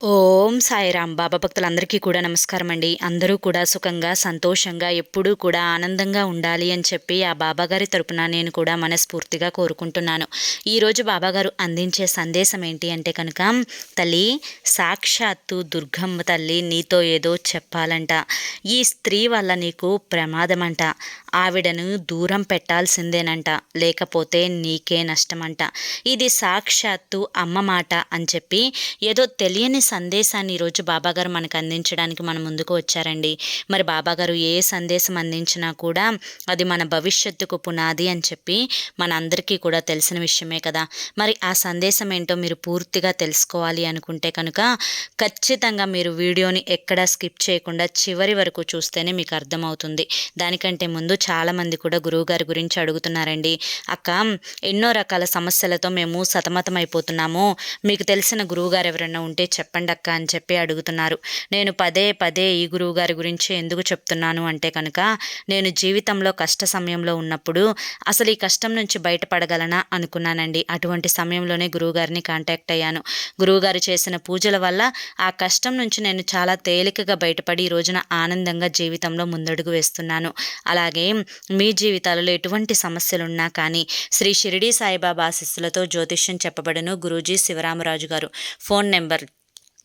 ఓం సాయిరామ్. బాబా భక్తులందరికీ కూడా నమస్కారం అండి. అందరూ కూడా సుఖంగా సంతోషంగా ఎప్పుడూ కూడా ఆనందంగా ఉండాలి అని చెప్పి ఆ బాబాగారి తరపున నేను కూడా మనస్ఫూర్తిగా కోరుకుంటున్నాను. ఈరోజు బాబాగారు అందించే సందేశం ఏంటి అంటే కనుక తల్లి సాక్షాత్తు దుర్గమ్మ తల్లి నీతో ఏదో చెప్పాలంట. ఈ స్త్రీ వల్ల నీకు ప్రమాదమంట. ఆవిడను దూరం పెట్టాల్సిందేనంట లేకపోతే నీకే నష్టమంట. ఇది సాక్షాత్తు అమ్మ మాట అని చెప్పి ఏదో తెలియని సందేశాన్ని ఈరోజు బాబాగారు మనకు అందించడానికి మన ముందుకు వచ్చారండి. మరి బాబాగారు ఏ సందేశం అందించినా కూడా అది మన భవిష్యత్తుకు పునాది అని చెప్పి మన అందరికీ కూడా తెలిసిన విషయమే కదా. మరి ఆ సందేశం ఏంటో మీరు పూర్తిగా తెలుసుకోవాలి అనుకుంటే కనుక ఖచ్చితంగా మీరు వీడియోని ఎక్కడా స్కిప్ చేయకుండా చివరి వరకు చూస్తేనే మీకు అర్థమవుతుంది. దానికంటే ముందు చాలామంది కూడా గురువుగారి గురించి అడుగుతున్నారండి. అక్క ఎన్నో రకాల సమస్యలతో మేము సతమతం అయిపోతున్నాము. మీకు తెలిసిన గురువుగారు ఎవరైనా ఉంటే చెప్పండి అక్క అని చెప్పి అడుగుతున్నారు. నేను పదే పదే ఈ గురువుగారి గురించి ఎందుకు చెప్తున్నాను అంటే కనుక నేను జీవితంలో కష్ట సమయంలో ఉన్నప్పుడు అసలు ఈ కష్టం నుంచి బయటపడగలనా అనుకున్నానండి. అటువంటి సమయంలోనే గురువుగారిని కాంటాక్ట్ అయ్యాను. గురువుగారు చేసిన పూజల వల్ల ఆ కష్టం నుంచి నేను చాలా తేలికగా బయటపడి ఈ రోజున ఆనందంగా జీవితంలో ముందడుగు వేస్తున్నాను. అలాగే మీ జీవితాలలో ఎటువంటి సమస్యలున్నా కానీ శ్రీ షిరిడి సాయిబాబా ఆశస్సులతో జ్యోతిష్యం చెప్పబడను గురూజీ శివరామరాజు గారు. Phone number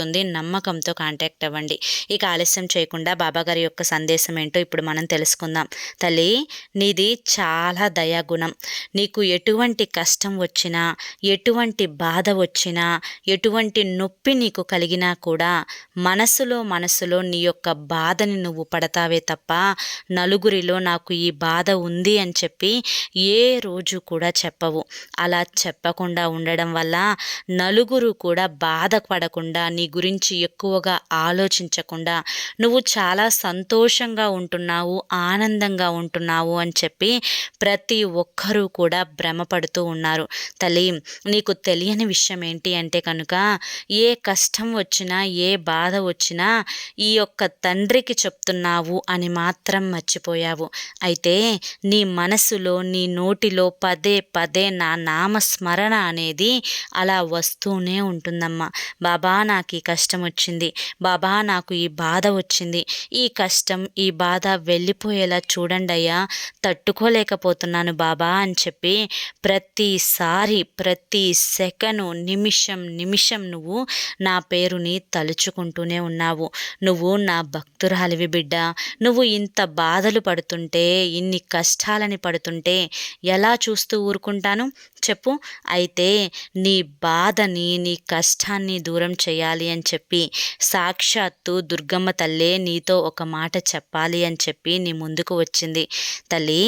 అవుతుంది నమ్మకంతో కాంటాక్ట్ అవ్వండి. ఇక ఆలస్యం చేయకుండా బాబాగారి యొక్క సందేశం ఏంటో ఇప్పుడు మనం తెలుసుకుందాం. తల్లి నీది చాలా దయాగుణం. నీకు ఎటువంటి కష్టం వచ్చినా ఎటువంటి బాధ వచ్చినా ఎటువంటి నొప్పి నీకు కలిగినా కూడా మనసులో మనసులో నీ యొక్క బాధని నువ్వు పడతావే తప్ప నలుగురిలో నాకు ఈ బాధ ఉంది అని చెప్పి ఏ రోజు కూడా చెప్పవు. అలా చెప్పకుండా ఉండడం వల్ల నలుగురు కూడా బాధపడకుండా నీ గురించి ఎక్కువగా ఆలోచించకుండా నువ్వు చాలా సంతోషంగా ఉంటున్నావు ఆనందంగా ఉంటున్నావు అని చెప్పి ప్రతి ఒక్కరూ కూడా భ్రమపడుతూ ఉన్నారు. తల్లి నీకు తెలియని విషయం ఏంటి అంటే కనుక ఏ కష్టం వచ్చినా ఏ బాధ వచ్చినా ఈ యొక్క తండ్రికి చెప్తున్నావు అని మాత్రం మర్చిపోయావు. అయితే నీ మనసులో నీ నోటిలో పదే పదే నా నామస్మరణ అనేది అలా వస్తూనే ఉంటుందమ్మా. బాబా నాకు ఈ కష్టం వచ్చింది బాబా నాకు ఈ బాధ వచ్చింది. ఈ కష్టం ఈ బాధ వెళ్ళిపోయేలా చూడండి అయ్యా. తట్టుకోలేకపోతున్నాను బాబా అని చెప్పి ప్రతిసారి ప్రతి సెకను నిమిషం నిమిషం నువ్వు నా పేరుని తలుచుకుంటూనే ఉన్నావు. నువ్వు నా భక్తురాలివి బిడ్డ. నువ్వు ఇంత బాధలు పడుతుంటే ఇన్ని కష్టాలని పడుతుంటే ఎలా చూస్తూ ఊరుకుంటాను? చెప్పు. అయితే నీ బాధని నీ కష్టాన్ని దూరం చేయాలి అని చెప్పి సాక్షాత్తు దుర్గమ్మ తల్లే నీతో ఒక మాట చెప్పాలి అని చెప్పి నీ ముందుకు వచ్చింది. తల్లి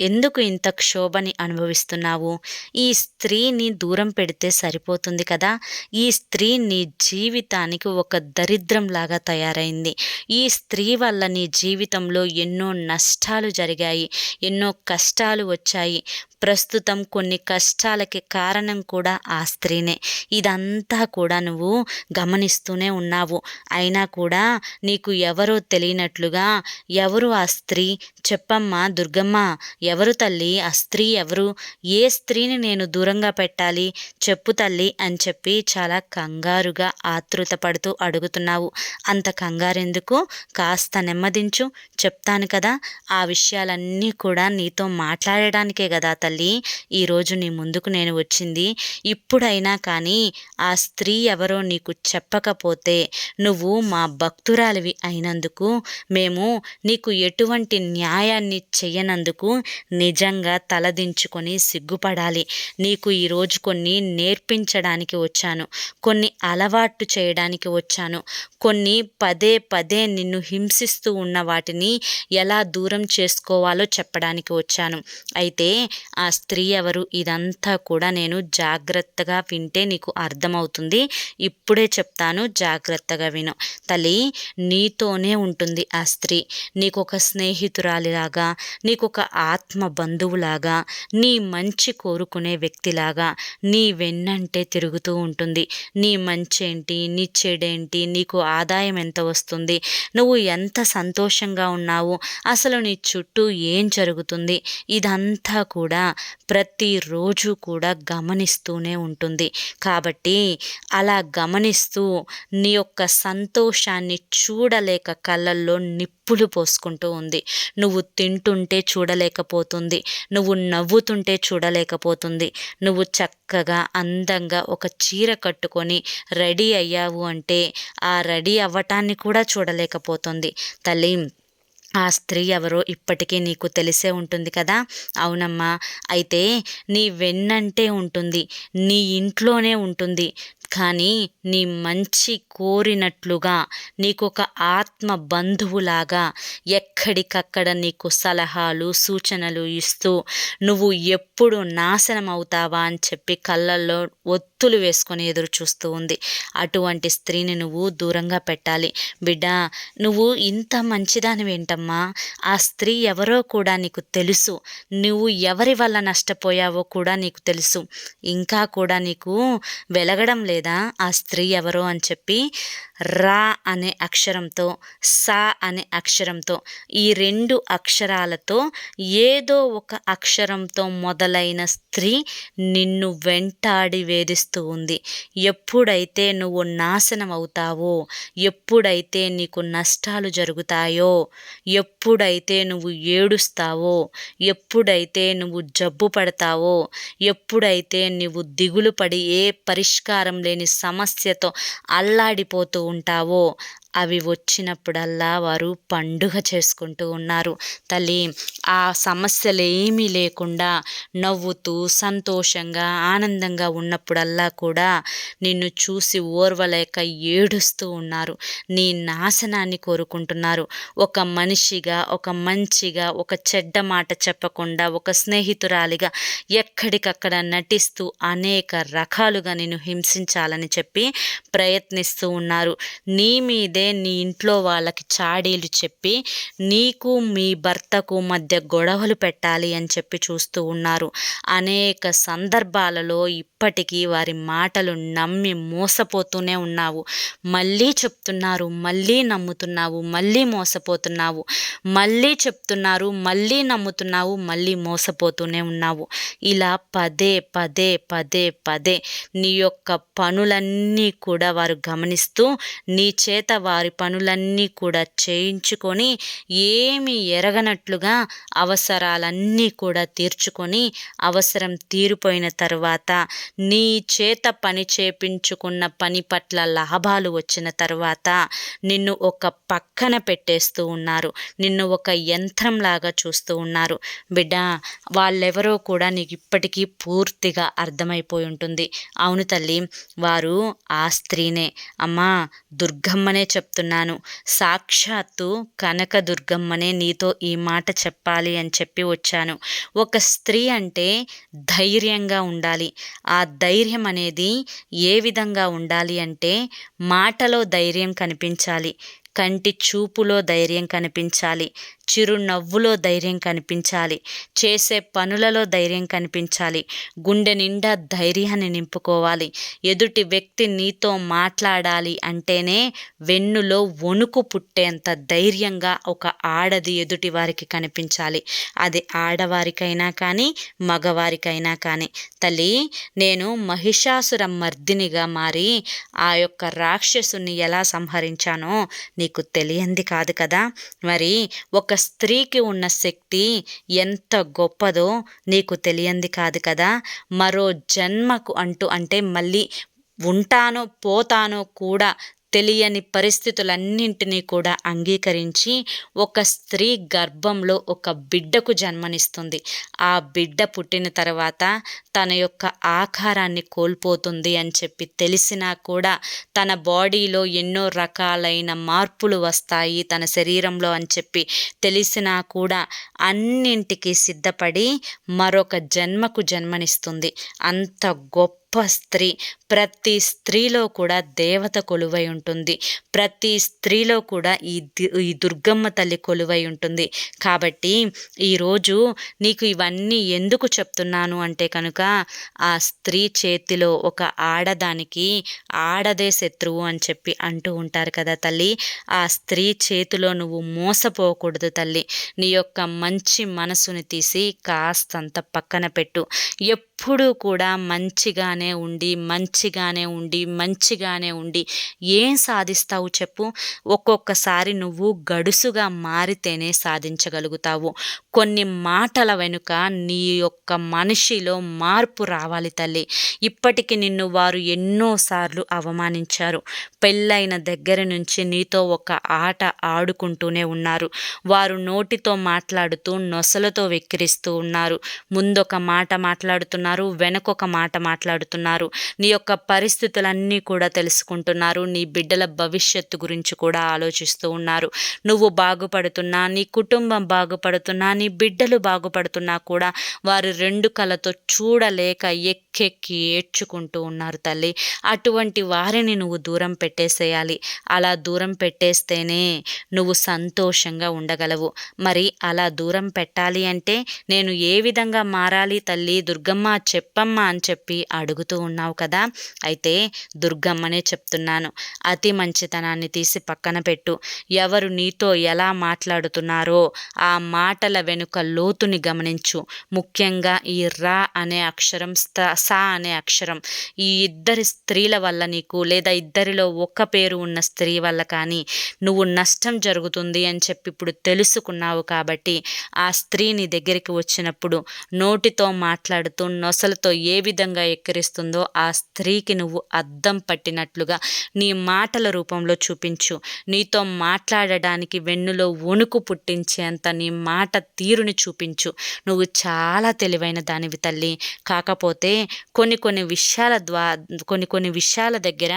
ఎందుకు ఇంత క్షోభని అనుభవిస్తున్నావు? ఈ స్త్రీని దూరం పెడితే సరిపోతుంది కదా? ఈ స్త్రీ నీ జీవితానికి ఒక దరిద్రంలాగా తయారైంది. ఈ స్త్రీ వల్ల నీ జీవితంలో ఎన్నో నష్టాలు జరిగాయి ఎన్నో కష్టాలు వచ్చాయి. ప్రస్తుతం కొన్ని కష్ట కష్టాలకి కారణం కూడా ఆ స్త్రీనే. ఇదంతా కూడా నువ్వు గమనిస్తూనే ఉన్నావు. అయినా కూడా నీకు ఎవరో తెలియనట్లుగా ఎవరు ఆ స్త్రీ? చెప్పమ్మా దుర్గమ్మ ఎవరు తల్లి? ఆ స్త్రీ ఎవరు? ఏ స్త్రీని నేను దూరంగా పెట్టాలి? చెప్పు తల్లి అని చెప్పి చాలా కంగారుగా ఆతృత పడుతూ అడుగుతున్నావు. అంత కంగారెందుకు? కాస్త నెమ్మదించు. చెప్తాను కదా ఆ విషయాలన్నీ కూడా నీతో మాట్లాడడానికే కదా తల్లి. ఈరోజు నీ ముందుకు నేను వచ్చింది. ఇప్పుడైనా కానీ ఆ స్త్రీ ఎవరో నీకు చెప్పకపోతే నువ్వు మా భక్తురాలివి అయినందుకు మేము నీకు ఎటువంటి న్యాయాన్ని చెయ్యనందుకు నిజంగా తలదించుకొని సిగ్గుపడాలి. నీకు ఈరోజు కొన్ని నేర్పించడానికి వచ్చాను. కొన్ని అలవాటు చేయడానికి వచ్చాను. కొన్ని పదే పదే నిన్ను హింసిస్తూ ఉన్న వాటిని ఎలా దూరం చేసుకోవాలో చెప్పడానికి వచ్చాను. అయితే ఆ స్త్రీ ఎవరు? ఇదంతా అంతా కూడా నేను జాగ్రత్తగా వింటే నీకు అర్థమవుతుంది. ఇప్పుడే చెప్తాను జాగ్రత్తగా విను. తల్లి నీతోనే ఉంటుంది ఆ స్త్రీ. నీకు ఒక స్నేహితురాలిలాగా నీకు ఒక ఆత్మ బంధువులాగా నీ మంచి కోరుకునే వ్యక్తిలాగా నీ వెన్నంటే తిరుగుతూ ఉంటుంది. నీ మంచి ఏంటి నీ చెడేంటి నీకు ఆదాయం ఎంత వస్తుంది నువ్వు ఎంత సంతోషంగా ఉన్నావు అసలు నీ చుట్టూ ఏం జరుగుతుంది ఇదంతా కూడా ప్రతిరోజు కూడా గమనిస్తూనే ఉంటుంది. కాబట్టి అలా గమనిస్తూ నీ యొక్క సంతోషాన్ని చూడలేక కళ్ళల్లో నిప్పులు పోసుకుంటూ ఉంది. నువ్వు తింటుంటే చూడలేకపోతుంది. నువ్వు నవ్వుతుంటే చూడలేకపోతుంది. నువ్వు చక్కగా అందంగా ఒక చీర కట్టుకొని రెడీ అయ్యావు అంటే ఆ రెడీ అవ్వటాన్ని కూడా చూడలేకపోతుంది. తల్లి ఆ స్త్రీ ఎవరో ఇప్పటికీ నీకు తెలిసే ఉంటుంది కదా? అవునమ్మా. అయితే నీ వెన్నంటే ఉంటుంది నీ ఇంట్లోనే ఉంటుంది. కానీ నీ మంచి కోరినట్లుగా నీకు ఒక ఆత్మ బంధువులాగా ఎక్కడికక్కడ నీకు సలహాలు సూచనలు ఇస్తూ నువ్వు ఎప్పుడు నాశనం అవుతావా అని చెప్పి కళ్ళల్లో ఒత్తులు వేసుకొని ఎదురు చూస్తూ ఉంది. అటువంటి స్త్రీని నువ్వు దూరంగా పెట్టాలి. బిడ్డ నువ్వు ఇంత మంచిదానివేంటమ్మా? ఏంటమ్మా ఆ స్త్రీ ఎవరో కూడా నీకు తెలుసు. నువ్వు ఎవరి వల్ల నష్టపోయావో కూడా నీకు తెలుసు. ఇంకా కూడా నీకు వెలగడం లేదా? ఆ స్త్రీ ఎవరో అని చెప్పి రా అనే అక్షరంతో సా అనే అక్షరంతో ఈ రెండు అక్షరాలతో ఏదో ఒక అక్షరంతో మొదలైన స్త్రీ నిన్ను వెంటాడి వేధిస్తూ ఉంది. ఎప్పుడైతే నువ్వు నాశనం అవుతావో ఎప్పుడైతే నీకు నష్టాలు జరుగుతాయో ఎప్పుడైతే నువ్వు ఏడుస్తావో ఎప్పుడైతే నువ్వు జబ్బు పడతావో ఎప్పుడైతే నువ్వు దిగులు పడి ఏ పరిష్కారం లేని సమస్యతో అల్లాడిపోతూ ఉంటావో అవి వచ్చినప్పుడల్లా వారు పండుగ చేసుకుంటూ ఉన్నారు. తల్లి ఆ సమస్యలు ఏమీ లేకుండా నవ్వుతూ సంతోషంగా ఆనందంగా ఉన్నప్పుడల్లా కూడా నిన్ను చూసి ఓర్వలేక ఏడుస్తూ ఉన్నారు. నీ నాశనాన్ని కోరుకుంటున్నారు. ఒక మనిషిగా ఒక మంచిగా ఒక చెడ్డ మాట చెప్పకుండా ఒక స్నేహితురాలిగా ఎక్కడికక్కడ నటిస్తూ అనేక రకాలుగా నేను హింసించాలని చెప్పి ప్రయత్నిస్తూ ఉన్నారు. నీ మీదే నీ ఇంట్లో వాళ్ళకి చాడీలు చెప్పి నీకు మీ భర్తకు మధ్య గొడవలు పెట్టాలి అని చెప్పి చూస్తూ ఉన్నారు. అనేక సందర్భాలలో ఇప్పటికీ వారి మాటలు నమ్మి మోసపోతూనే ఉన్నావు. మళ్ళీ చెప్తున్నారు మళ్ళీ నమ్ముతున్నావు మళ్ళీ మోసపోతున్నావు. మళ్ళీ చెప్తున్నారు మళ్ళీ నమ్ముతున్నావు మళ్ళీ మోసపోతూనే ఉన్నావు. ఇలా పదే పదే పదే పదే నీ యొక్క పనులన్నీ కూడా వారు గమనిస్తూ నీ చేత వారి పనులన్నీ కూడా చేయించుకొని ఏమి ఎరగనట్లుగా అవసరాలన్నీ కూడా తీర్చుకొని అవసరం తీరిపోయిన తర్వాత నీ చేత పని చేపించుకున్న పని పట్ల లాభాలు వచ్చిన తర్వాత నిన్ను ఒక పక్కన పెట్టేస్తూ ఉన్నారు. నిన్ను ఒక యంత్రంలాగా చూస్తూ ఉన్నారు. బిడ్డ వాళ్ళెవరో కూడా నీకు ఇప్పటికీ పూర్తిగా అర్థమైపోయి ఉంటుంది. అవును తల్లి వారు ఆ స్త్రీనే. అమ్మా దుర్గమ్మనే చెప్తున్నాను. సాక్షాత్తు కనకదుర్గమ్మనే నీతో ఈ మాట చెప్పాలి అని చెప్పి వచ్చాను. ఒక స్త్రీ అంటే ధైర్యంగా ఉండాలి. ఆ ధైర్యం అనేది ఏ విధంగా ఉండాలి అంటే మాటలో ధైర్యం కనిపించాలి. కంటి చూపులో ధైర్యం కనిపించాలి. చిరునవ్వులో ధైర్యం కనిపించాలి. చేసే పనులలో ధైర్యం కనిపించాలి. గుండె నిండా ధైర్యాన్ని నింపుకోవాలి. ఎదుటి వ్యక్తి నీతో మాట్లాడాలి అంటేనే వెన్నులో వణుకు పుట్టేంత ధైర్యంగా ఒక ఆడది ఎదుటి వారికి కనిపించాలి. అది ఆడవారికైనా కానీ మగవారికైనా కానీ. తల్లి నేను మహిషాసుర మర్దినిగా మారి ఆ యొక్క రాక్షసుని ఎలా సంహరించానో నీకు తెలియంది కాదు కదా. మరి ఒక స్త్రీకి ఉన్న శక్తి ఎంత గొప్పదో నీకు తెలియంది కాదు కదా. మరో జన్మకు అంటూ అంటే మళ్ళీ ఉంటానో పోతానో కూడా తెలియని పరిస్థితులన్నింటినీ కూడా అంగీకరించి ఒక స్త్రీ గర్భంలో ఒక బిడ్డకు జన్మనిస్తుంది. ఆ బిడ్డ పుట్టిన తర్వాత తన యొక్క ఆకారాన్ని కోల్పోతుంది అని చెప్పి తెలిసినా కూడా తన బాడీలో ఎన్నో రకాలైన మార్పులు వస్తాయి తన శరీరంలో అని చెప్పి తెలిసినా కూడా అన్నింటికి సిద్ధపడి మరొక జన్మకు జన్మనిస్తుంది. అంత గొప్ప స్త్రీ ప్రతి స్త్రీలో కూడా దేవత కొలువై ఉంటుంది. ప్రతి స్త్రీలో కూడా ఈ ఈ దుర్గమ్మ తల్లి కొలువై ఉంటుంది. కాబట్టి ఈరోజు నీకు ఇవన్నీ ఎందుకు చెప్తున్నాను అంటే కనుక ఆ స్త్రీ చేతిలో ఒక ఆడదానికి ఆడదే శత్రువు అని చెప్పి అంటూ ఉంటారు కదా తల్లి. ఆ స్త్రీ చేతిలో నువ్వు మోసపోకూడదు తల్లి. నీ యొక్క మంచి మనసుని తీసి కాస్తంత పక్కన పెట్టు. ఎప్పుడు ఎప్పుడూ కూడా మంచిగానే ఉండి మంచిగానే ఉండి మంచిగానే ఉండి ఏం సాధిస్తావు చెప్పు? ఒక్కొక్కసారి నువ్వు గడుసుగా మారితేనే సాధించగలుగుతావు. కొన్ని మాటల వెనుక నీ యొక్క మనిషిలో మార్పు రావాలి తల్లి. ఇప్పటికి నిన్ను వారు ఎన్నోసార్లు అవమానించారు. పెళ్ళైన దగ్గర నుంచి నీతో ఒక ఆట ఆడుకుంటూనే ఉన్నారు. వారు నోటితో మాట్లాడుతూ నొసలతో వెక్కిరిస్తూ ఉన్నారు. ముందొక మాట మాట్లాడుతున్నారు వెనకొక మాట మాట్లాడుతున్నారు. నీ యొక్క పరిస్థితులన్నీ కూడా తెలుసుకుంటున్నారు. నీ బిడ్డల భవిష్యత్తు గురించి కూడా ఆలోచిస్తూ ఉన్నారు. నువ్వు బాగుపడుతున్నా నీ కుటుంబం బాగుపడుతున్నా నీ బిడ్డలు బాగుపడుతున్నా కూడా వారు రెండు కళ్ళతో చూడలేక ఎక్కెక్కి ఏడ్చుకుంటూ ఉన్నారు తల్లి. అటువంటి వారిని నువ్వు దూరం పెట్టేసేయాలి. అలా దూరం పెట్టేస్తేనే నువ్వు సంతోషంగా ఉండగలవు. మరి అలా దూరం పెట్టాలి అంటే నేను ఏ విధంగా మారాలి తల్లి? దుర్గమ్మ చెప్పమ్మ అని చెప్పి అడుగుతూ ఉన్నావు కదా. అయితే దుర్గమ్మనే చెప్తున్నాను. అతి మంచితనాన్ని తీసి పక్కన పెట్టు. ఎవరు నీతో ఎలా మాట్లాడుతున్నారో ఆ మాటల వెనుక లోతుని గమనించు. ముఖ్యంగా ఈ రా అనే అక్షరం సా అనే అక్షరం. ఈ ఇద్దరి స్త్రీల వల్ల నీకు లేదా ఇద్దరిలో ఒక్క పేరు ఉన్న స్త్రీ వల్ల కానీ నువ్వు నష్టం జరుగుతుంది అని చెప్పి ఇప్పుడు తెలుసుకున్నావు కాబట్టి ఆ స్త్రీ నీ దగ్గరికి వచ్చినప్పుడు నోటితో మాట్లాడుతూ నొసలతో ఏ విధంగా ఎక్కిరిస్తుందో ఆ స్త్రీకి నువ్వు అద్దం పట్టినట్లుగా నీ మాటల రూపంలో చూపించు. నీతో మాట్లాడడానికి వెన్నులో వణుకు పుట్టించేంత నీ మాట తీరుని చూపించు. నువ్వు చాలా తెలివైన దానివి తల్లి. కాకపోతే కొన్ని కొన్ని విషయాల ద్వారా కొన్ని కొన్ని విషయాల దగ్గర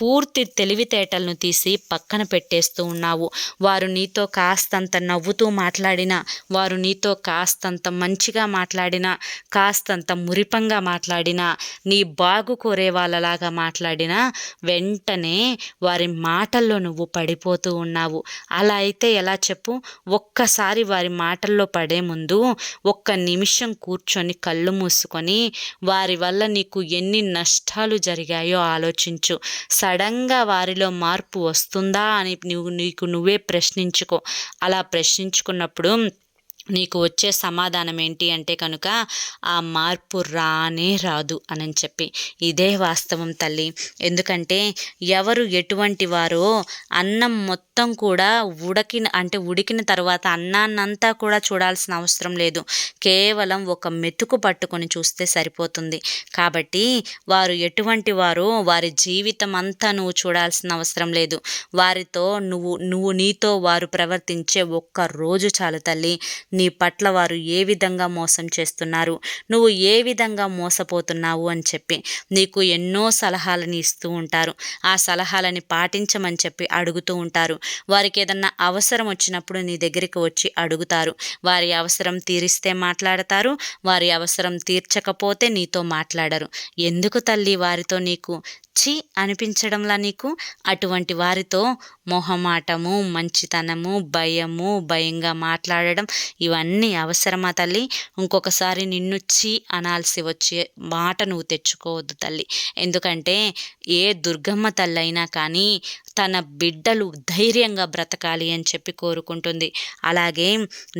పూర్తి తెలివితేటలను తీసి పక్కన పెట్టేస్తూ ఉన్నావు. వారు నీతో కాస్తంత నవ్వుతూ మాట్లాడినా వారు నీతో కాస్తంత మంచిగా మాట్లాడినా కాస్తంత మురిపంగా మాట్లాడినా నీ బాగు కోరే వాళ్ళలాగా మాట్లాడినా వెంటనే వారి మాటల్లో నువ్వు పడిపోతూ ఉన్నావు. అలా అయితే ఎలా చెప్పు? ఒక్కసారి వారి మాటల్లో పడే ముందు ఒక్క నిమిషం కూర్చొని కళ్ళు మూసుకొని వారి వల్ల నీకు ఎన్ని నష్టాలు జరిగాయో ఆలోచించు. సడన్గా వారిలో మార్పు వస్తుందా అని నువ్వు నీకు నువ్వే ప్రశ్నించుకో. అలా ప్రశ్నించుకున్నప్పుడు నీకు వచ్చే సమాధానం ఏంటి అంటే కనుక ఆ మార్పు రానే రాదు అని చెప్పి. ఇదే వాస్తవం తల్లి. ఎందుకంటే ఎవరు ఎటువంటి వారో అన్నం మొత్తం కూడా ఉడకిన అంటే ఉడికిన తర్వాత అన్నాన్నంతా కూడా చూడాల్సిన అవసరం లేదు. కేవలం ఒక మెతుకు పట్టుకొని చూస్తే సరిపోతుంది. కాబట్టి వారు ఎటువంటి వారో వారి జీవితం అంతా నువ్వు చూడాల్సిన అవసరం లేదు. వారితో నువ్వు నువ్వు నీతో వారు ప్రవర్తించే ఒక్క రోజు చాలు తల్లి. నీ పట్ల వారు ఏ విధంగా మోసం చేస్తున్నారు? నువ్వు ఏ విధంగా మోసపోతున్నావు అని చెప్పి నీకు ఎన్నో సలహాలని ఇస్తూ ఉంటారు. ఆ సలహాలని పాటించమని చెప్పి అడుగుతూ ఉంటారు. వారికి ఏదన్నా అవసరం వచ్చినప్పుడు నీ దగ్గరికి వచ్చి అడుగుతారు. వారి అవసరం తీరిస్తే మాట్లాడతారు. వారి అవసరం తీర్చకపోతే నీతో మాట్లాడరు. ఎందుకు తల్లి వారితో నీకు ఛీ అనిపించడంలా నీకు? అటువంటి వారితో మొహమాటము మంచితనము భయము భయంగా మాట్లాడడం ఇవన్నీ అవసరమా తల్లి? ఇంకొకసారి నిన్ను ఛీ అనాల్సి వచ్చే మాట నువ్వు తెచ్చుకోవద్దు తల్లి. ఎందుకంటే ఏ దుర్గమ్మ తల్లి అయినా కానీ తన బిడ్డలు ధైర్యంగా బ్రతకాలి అని చెప్పి కోరుకుంటుంది. అలాగే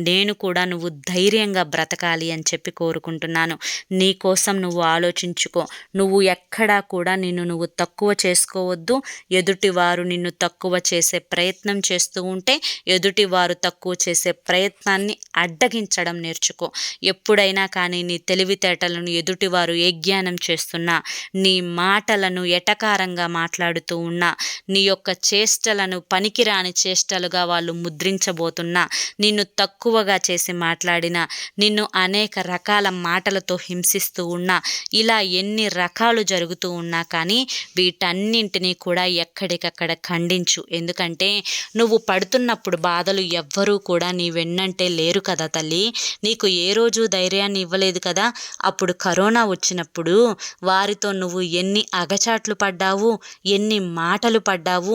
నేను కూడా నువ్వు ధైర్యంగా బ్రతకాలి అని చెప్పి కోరుకుంటున్నాను. నీ కోసం నువ్వు ఆలోచించుకో. నువ్వు ఎక్కడా కూడా నిన్ను నువ్వు తక్కువ చేసుకోవద్దు. ఎదుటివారు నిన్ను తక్కువ చేసే ప్రయత్నం చేస్తూ ఉంటే ఎదుటివారు తక్కువ చేసే ప్రయత్నాన్ని అడ్డగించడం నేర్చుకో. ఎప్పుడైనా కానీ నీ తెలివితేటలను ఎదుటివారు ఏ జ్ఞానం చేస్తున్నా నీ మాటలను ఎటకారంగా మాట్లాడుతూ ఉన్నా నీ యొక్క యొక్క చేష్టలను పనికిరాని చేష్టలుగా వాళ్ళు ముద్రించబోతున్నా నిన్ను తక్కువగా చేసి మాట్లాడినా నిన్ను అనేక రకాల మాటలతో హింసిస్తూ ఉన్నా ఇలా ఎన్ని రకాలు జరుగుతూ ఉన్నా కానీ వీటన్నింటినీ కూడా ఎక్కడికక్కడ ఖండించు. ఎందుకంటే నువ్వు పడుతున్నప్పుడు బాధలు ఎవ్వరూ కూడా నీ వెన్నంటే లేరు కదా తల్లి. నీకు ఏ రోజు ధైర్యాన్ని ఇవ్వలేదు కదా. అప్పుడు కరోనా వచ్చినప్పుడు వారితో నువ్వు ఎన్ని అగచాట్లు పడ్డావు ఎన్ని మాటలు పడ్డావు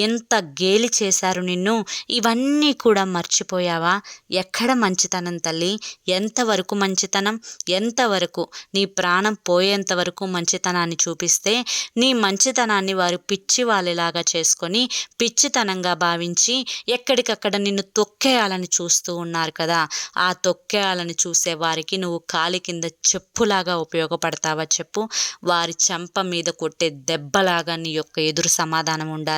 ఎంత గేలి చేశారు నిన్ను ఇవన్నీ కూడా మర్చిపోయావా? ఎక్కడ మంచితనం తల్లి? ఎంతవరకు మంచితనం? ఎంతవరకు నీ ప్రాణం పోయేంత వరకు మంచితనాన్ని చూపిస్తే నీ మంచితనాన్ని వారు పిచ్చి వాళ్ళలాగా చేసుకొని పిచ్చితనంగా భావించి ఎక్కడికక్కడ నిన్ను తొక్కేయాలని చూస్తూ ఉన్నారు కదా. ఆ తొక్కేయాలని చూసే వారికి నువ్వు కాలి కింద చెప్పులాగా ఉపయోగపడతావా చెప్పు? వారి చెంప మీద కొట్టే దెబ్బలాగా నీ యొక్క ఎదురు సమాధానం ఉండాలి.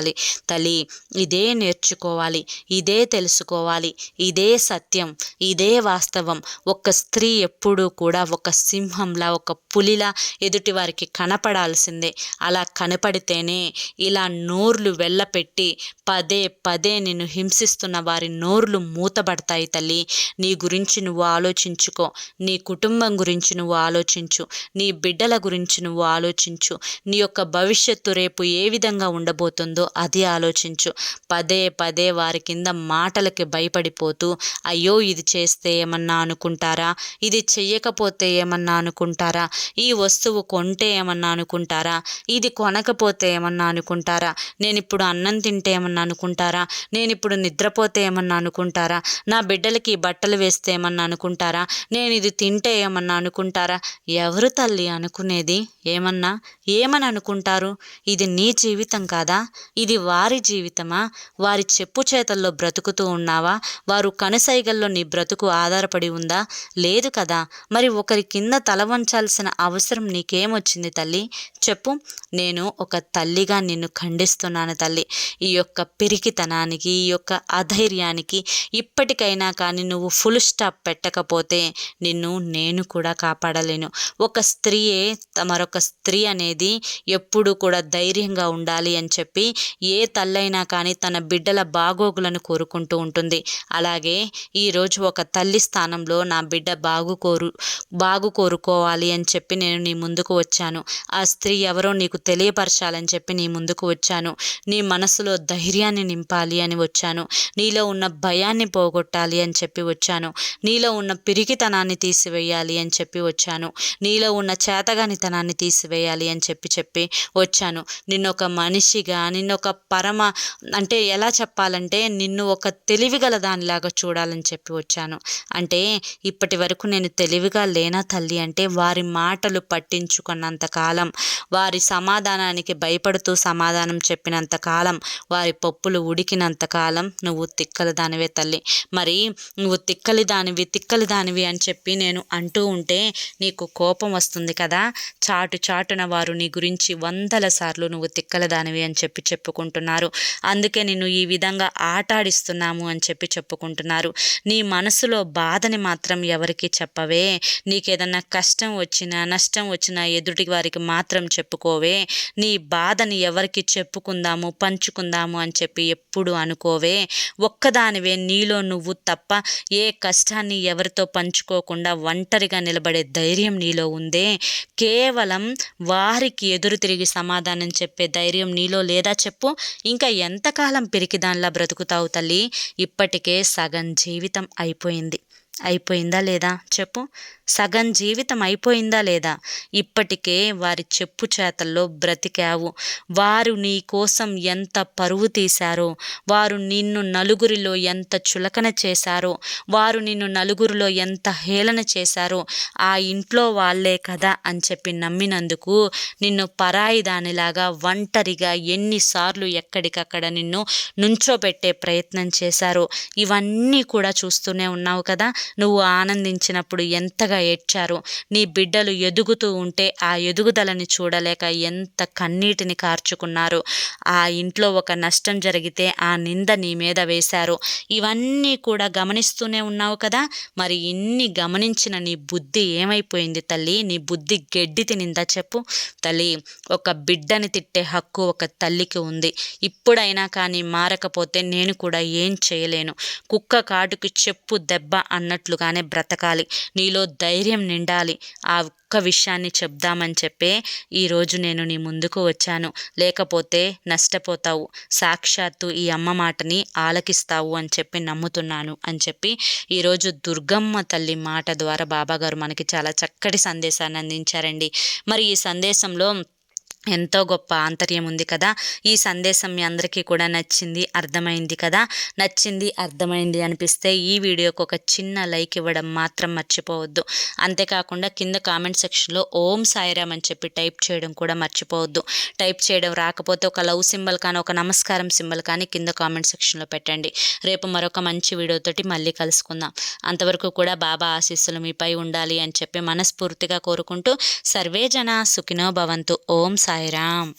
తల్లి ఇదే నేర్చుకోవాలి ఇదే తెలుసుకోవాలి ఇదే సత్యం ఇదే వాస్తవం. ఒక స్త్రీ ఎప్పుడూ కూడా ఒక సింహంలా ఒక పులిలా ఎదుటి వారికి కనపడాల్సిందే. అలా కనపడితేనే ఇలా నోర్లు వెళ్ళపెట్టి పదే పదే నిన్ను హింసిస్తున్న వారి నోర్లు మూతబడతాయి తల్లి నీ గురించి నువ్వు ఆలోచించుకో నీ కుటుంబం గురించి నువ్వు ఆలోచించు నీ బిడ్డల గురించి నువ్వు ఆలోచించు నీ యొక్క భవిష్యత్తు రేపు ఏ విధంగా ఉండబోతుందో అది ఆలోచించు. పదే పదే వారి కింద మాటలకి భయపడిపోతూ అయ్యో ఇది చేస్తే ఏమన్నా అనుకుంటారా? ఇది చెయ్యకపోతే ఏమన్నా అనుకుంటారా? ఈ వస్తువు కొంటే ఏమన్నా అనుకుంటారా? ఇది కొనకపోతే ఏమన్నా అనుకుంటారా? నేను ఇప్పుడు అన్నం తింటే ఏమన్నా అనుకుంటారా? నేను ఇప్పుడు నిద్రపోతే ఏమన్నా అనుకుంటారా? నా బిడ్డలకి బట్టలు వేస్తే ఏమన్నా అనుకుంటారా? నేను ఇది తింటే ఏమన్నా అనుకుంటారా? ఎవరు తల్లి అనుకునేది? ఏమన్నా? ఏమని అనుకుంటారు? ఇది నీ జీవితం కాదా? ఇది వారి జీవితమా? వారి చెప్పు చేతల్లో బ్రతుకుతూ ఉన్నావా? వారు కనుసైగల్లో నీ బ్రతుకు ఆధారపడి ఉందా? లేదు కదా. మరి ఒకరి కింద తల వంచాల్సిన అవసరం నీకేమొచ్చింది తల్లి? చెప్పు. నేను ఒక తల్లిగా నిన్ను ఖండిస్తున్నాను తల్లి. ఈ యొక్క పిరికితనానికి ఈ యొక్క అధైర్యానికి ఇప్పటికైనా కానీ నువ్వు ఫుల్ స్టాప్ పెట్టకపోతే నిన్ను నేను కూడా కాపాడలేను. ఒక స్త్రీయే మరొక స్త్రీ అనేది ఎప్పుడు కూడా ధైర్యంగా ఉండాలి అని చెప్పి ఏ తల్లైనా కానీ తన బిడ్డల బాగోగులను కోరుకుంటూ ఉంటుంది. అలాగే ఈరోజు ఒక తల్లి స్థానంలో నా బిడ్డ బాగు కోరు బాగు కోరుకోవాలి అని చెప్పి నేను నీ ముందుకు వచ్చాను. ఆ స్త్రీ ఎవరో నీకు తెలియపరచాలని చెప్పి నీ ముందుకు వచ్చాను. నీ మనసులో ధైర్యాన్ని నింపాలి అని వచ్చాను. నీలో ఉన్న భయాన్ని పోగొట్టాలి అని చెప్పి వచ్చాను. నీలో ఉన్న పిరికితనాన్ని తీసివేయాలి అని చెప్పి వచ్చాను. నీలో ఉన్న చేతగానితనాన్ని తీసివేయాలి అని చెప్పి చెప్పి వచ్చాను. నిన్నొక ఒక మనిషిగా నిన్ను ఒక పరమ అంటే ఎలా చెప్పాలంటే నిన్ను ఒక తెలివిగల దానిలాగా చూడాలని చెప్పి వచ్చాను. అంటే ఇప్పటి వరకు నేను తెలివిగా లేనా తల్లి అంటే వారి మాటలు పట్టించుకున్నంత కాలం వారి సమాధానానికి భయపడుతూ సమాధానం చెప్పినంత కాలం వారి పప్పులు ఉడికినంత కాలం నువ్వు తిక్కల దానివే తల్లి. మరి నువ్వు తిక్కలి దానివి తిక్కలి దానివి అని చెప్పి నేను అంటూ ఉంటే నీకు కోపం వస్తుంది కదా? చాటు చాటున వారు నీ గురించి వందల సార్లు నువ్వు తిక్కల దానివి అని చెప్పి చెప్పుకుంటున్నారు. అందుకే నిన్ను ఈ విధంగా ఆటాడిస్తున్నాము అని చెప్పి చెప్పుకుంటున్నారు. నీ మనసులో బాధని మాత్రం ఎవరికి చెప్పవే. నీకేదన్నా కష్టం వచ్చినా నష్టం వచ్చినా ఎదుటి వారికి మాత్రం చెప్పుకోవే. నీ బాధని ఎవరికి చెప్పుకుందాము పంచుకుందాము అని చెప్పి ఎప్పుడు అనుకోవే. ఒక్కదానివే నీలో నువ్వు తప్ప ఏ కష్టాన్ని ఎవరితో పంచుకోకుండా ఒంటరిగా నిలబడే ధైర్యం నీలో ఉందే. కేవలం వారికి ఎదురు తిరిగి సమాధానం చెప్పే ధైర్యం నీలో లేదా చెప్పు. ఇంకా ఎంతకాలం పిరికిదానిలా బ్రతుకుతావు తల్లి? ఇప్పటికే సగం జీవితం అయిపోయింది. అయిపోయిందా లేదా? చెప్పు. సగం జీవితం అయిపోయిందా లేదా? ఇప్పటికే వారి చెప్పు చేతల్లో బ్రతికావు. వారు నీ కోసం ఎంత పరువు తీశారో వారు నిన్ను నలుగురిలో ఎంత చులకన చేశారో వారు నిన్ను నలుగురిలో ఎంత హేళన చేశారో ఆ ఇంట్లో వాళ్ళే కదా అని చెప్పి నమ్మినందుకు నిన్ను పరాయి దానిలాగా ఒంటరిగా ఎన్నిసార్లు ఎక్కడికక్కడ నిన్ను నుంచోబెట్టే ప్రయత్నం చేశారో ఇవన్నీ కూడా చూస్తూనే ఉన్నావు కదా? నువ్వు ఆనందించినప్పుడు ఎంతగా ఏడ్చారు నీ బిడ్డలు ఎదుగుతూ ఉంటే ఆ ఎదుగుదలని చూడలేక ఎంత కన్నీటిని కార్చుకున్నారు ఆ ఇంట్లో ఒక నష్టం జరిగితే ఆ నింద నీ మీద వేశారు. ఇవన్నీ కూడా గమనిస్తూనే ఉన్నావు కదా? మరి ఇన్ని గమనించిన నీ బుద్ధి ఏమైపోయింది తల్లి? నీ బుద్ధి గెడ్డి తినిందా చెప్పు? తల్లి ఒక బిడ్డని తిట్టే హక్కు ఒక తల్లికి ఉంది. ఇప్పుడైనా కానీ మారకపోతే నేను కూడా ఏం చేయలేను. కుక్క కాటుకి చెప్పు దెబ్బ అన్న అన్నట్లుగానే బ్రతకాలి. నీలో ధైర్యం నిండాలి. ఆ ఒక్క విషయాన్ని చెప్దామని చెప్పే ఈరోజు నేను నీ ముందుకు వచ్చాను. లేకపోతే నష్టపోతావు. సాక్షాత్తు ఈ అమ్మ మాటని ఆలకిస్తావు అని చెప్పి నమ్ముతున్నాను అని చెప్పి ఈరోజు దుర్గమ్మ తల్లి మాట ద్వారా బాబాగారు మనకి చాలా చక్కటి సందేశాన్ని అందించారండి. మరి ఈ సందేశంలో ఎంతో గొప్ప ఆంతర్యం ఉంది కదా. ఈ సందేశం మీ అందరికీ కూడా నచ్చింది అర్థమైంది కదా. నచ్చింది అర్థమైంది అనిపిస్తే ఈ వీడియోకి ఒక చిన్న లైక్ ఇవ్వడం మాత్రం మర్చిపోవద్దు. అంతేకాకుండా కింద కామెంట్ సెక్షన్లో ఓం సాయిరామ్ అని చెప్పి టైప్ చేయడం కూడా మర్చిపోవద్దు. టైప్ చేయడం రాకపోతే ఒక లవ్ సింబల్ కానీ ఒక నమస్కారం సింబల్ కానీ కింద కామెంట్ సెక్షన్లో పెట్టండి. రేపు మరొక మంచి వీడియోతోటి మళ్ళీ కలుసుకుందాం. అంతవరకు కూడా బాబా ఆశీస్సులు మీపై ఉండాలి అని చెప్పి మనస్ఫూర్తిగా కోరుకుంటూ సర్వే జన సుఖినో భవంతు. ఓం సాయిరామ్.